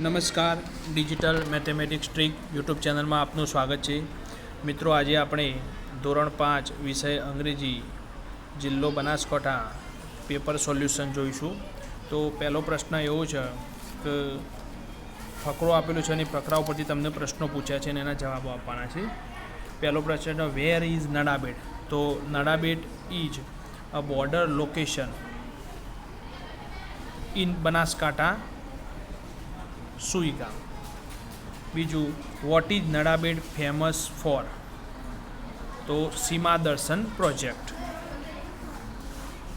નમસ્કાર, digital mathematics trick YouTube ચેનલમાં આપનું સ્વાગત છે. મિત્રો, આજે આપણે ધોરણ પાંચ વિષય અંગ્રેજી, જિલ્લો બનાસકાંઠા પેપર સોલ્યુશન જોઈશું. તો પહેલો પ્રશ્ન એવો છે કે ફકરો આપેલો છે અને ફકરા ઉપરથી તમને પ્રશ્નો પૂછ્યા છે અને એના જવાબો આપવાના છે. પહેલો પ્રશ્ન વેર ઇઝ નડાબેટ તો Nadabet is a border location in Banaskantha Suigam બીજું what is Nadabet famous for તો Seema Darshan project.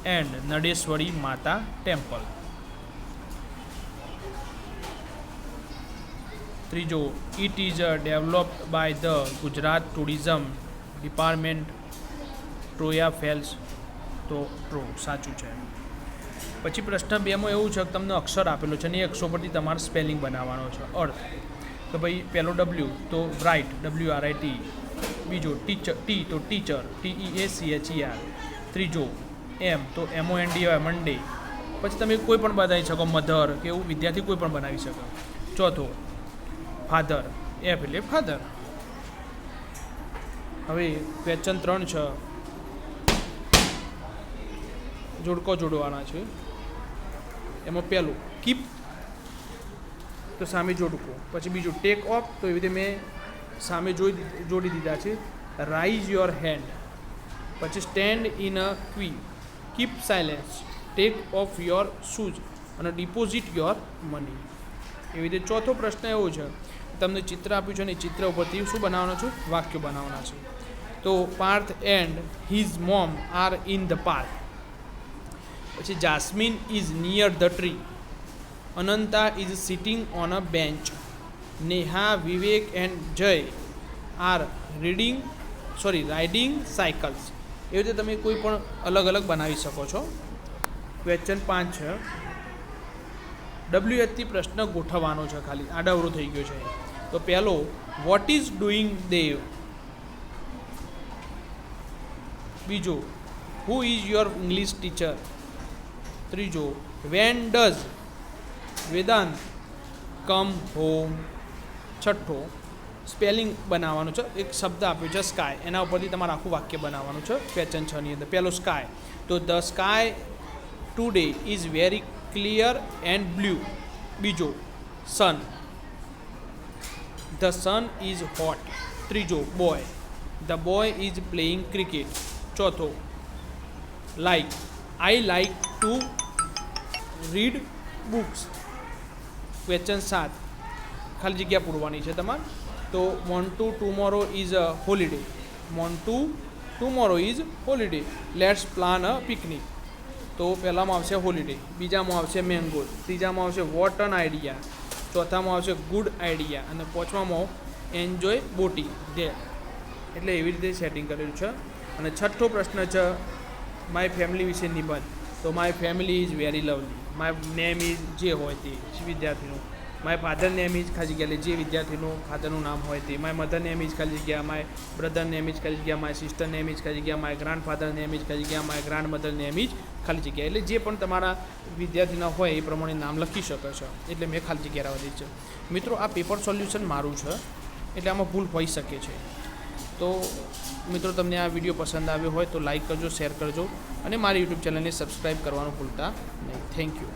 And Nadeshwari Mata temple. ત્રીજો it is developed by the Gujarat tourism department true or false તો true સાચું છે. પછી પ્રશ્ન બેમાં એવું છે કે તમને અક્ષર આપેલો છે અને એ અક્ષર પરથી તમારે સ્પેલિંગ બનાવવાનો છે. અર્થ. તો ભાઈ પહેલો ડબલ્યુ તો write W R I T બીજો ટીચર ટી તો teacher T E A C H E R ત્રીજો એમ તો MO N D Y Monday પછી તમે કોઈ પણ બનાવી શકો મધર કે એવું વિદ્યાર્થી કોઈ પણ બનાવી શકો. ચોથો ફાધર એફ એટલે ફાધર હવે ક્વેશ્ચન ત્રણ છે. જોડકો જોડવાના છે. એમાં પહેલું કીપ તો સામે જોડકો પછી બીજું ટેક ઓફ તો એવી રીતે મેં સામે જોઈ જોડી દીધા છે. રાઇઝ યોર હેન્ડ પછી stand in a queue keep silence take off your shoes અને ડિપોઝિટ યોર મની એવી રીતે ચોથો પ્રશ્ન એવો છે. તમને ચિત્ર આપ્યું છે અને ચિત્ર ઉપરથી શું બનાવવાનું છે? વાક્યો બનાવવાના છે. તો Parth and his mom are in the park પછી Jasmine is near the tree. Ananta is sitting on a bench. Neha, Vivek and Jay are reading, sorry, riding cycles. એવી રીતે તમે કોઈ પણ અલગ અલગ બનાવી શકો છો. ક્વેશ્ચન પાંચ છે. ડબલ્યુ એચથી પ્રશ્ન ગોઠવવાનો છે ખાલી. આડાવરો થઈ ગયો છે. તો પહેલો વોટ ઇઝ ડુઈંગ દેવ બીજો who is your English teacher ત્રીજો when does Vedant come home છઠ્ઠો સ્પેલિંગ બનાવવાનું છે. એક શબ્દ આપ્યો છે સ્કાય એના ઉપરથી તમારે આખું વાક્ય બનાવવાનું છે ક્વેશ્ચન છની અંદર. પહેલો સ્કાય તો the sky today is very clear and blue બીજો sun the sun is hot ત્રીજો boy the boy is playing cricket ચોથો like I like to read books question સાત. ખાલી જગ્યા પૂરવાની છે તમારે. તો mon to tomorrow is a holiday Mon to tomorrow is holiday let's plan a picnic તો પહેલામાં આવશે હોલિડે બીજામાં આવશે મેંગો ત્રીજામાં આવશે વોટ અન આઈડિયા ચોથામાં આવશે ગુડ આઈડિયા અને પાંચમામાં એન્જોય બોટિંગ ડે એટલે એવી રીતે સેટિંગ કરેલું છે. અને છઠ્ઠો પ્રશ્ન છે માય ફેમિલી વિશે નિબંધ. તો my family is very lovely my name is જે હોય તે વિદ્યાર્થીનું. માય ફાધર નેમ ઇઝ ખાલી જગ્યા એટલે જે વિદ્યાર્થીનું ફાધરનું નામ હોય તે. માય મધર નેમ ઇઝ ખાલી જગ્યા માય બ્રધર નેમ ઇઝ ખાલી જગ્યા માય સિસ્ટર નેમ ઇઝ ખાલી જગ્યા my grandfather name is ખાલી જગ્યા my grandmother name is ખાલી જગ્યા એટલે જે પણ તમારા વિદ્યાર્થીના હોય એ પ્રમાણે નામ લખી શકો છો. એટલે મેં ખાલી જગ્યા રાખી છે. મિત્રો, આ પેપર સોલ્યુશન મારું છે. એટલે આમાં ભૂલ હોઈ શકે છે. તો મિત્રો તમને આ વીડિયો પસંદ આવ્યો હોય તો લાઇક કરજો, શેર કરજો અને મારી યુટ્યુબ ચેનલને સબસ્ક્રાઈબ કરવાનું ભૂલતા નહીં. Thank you.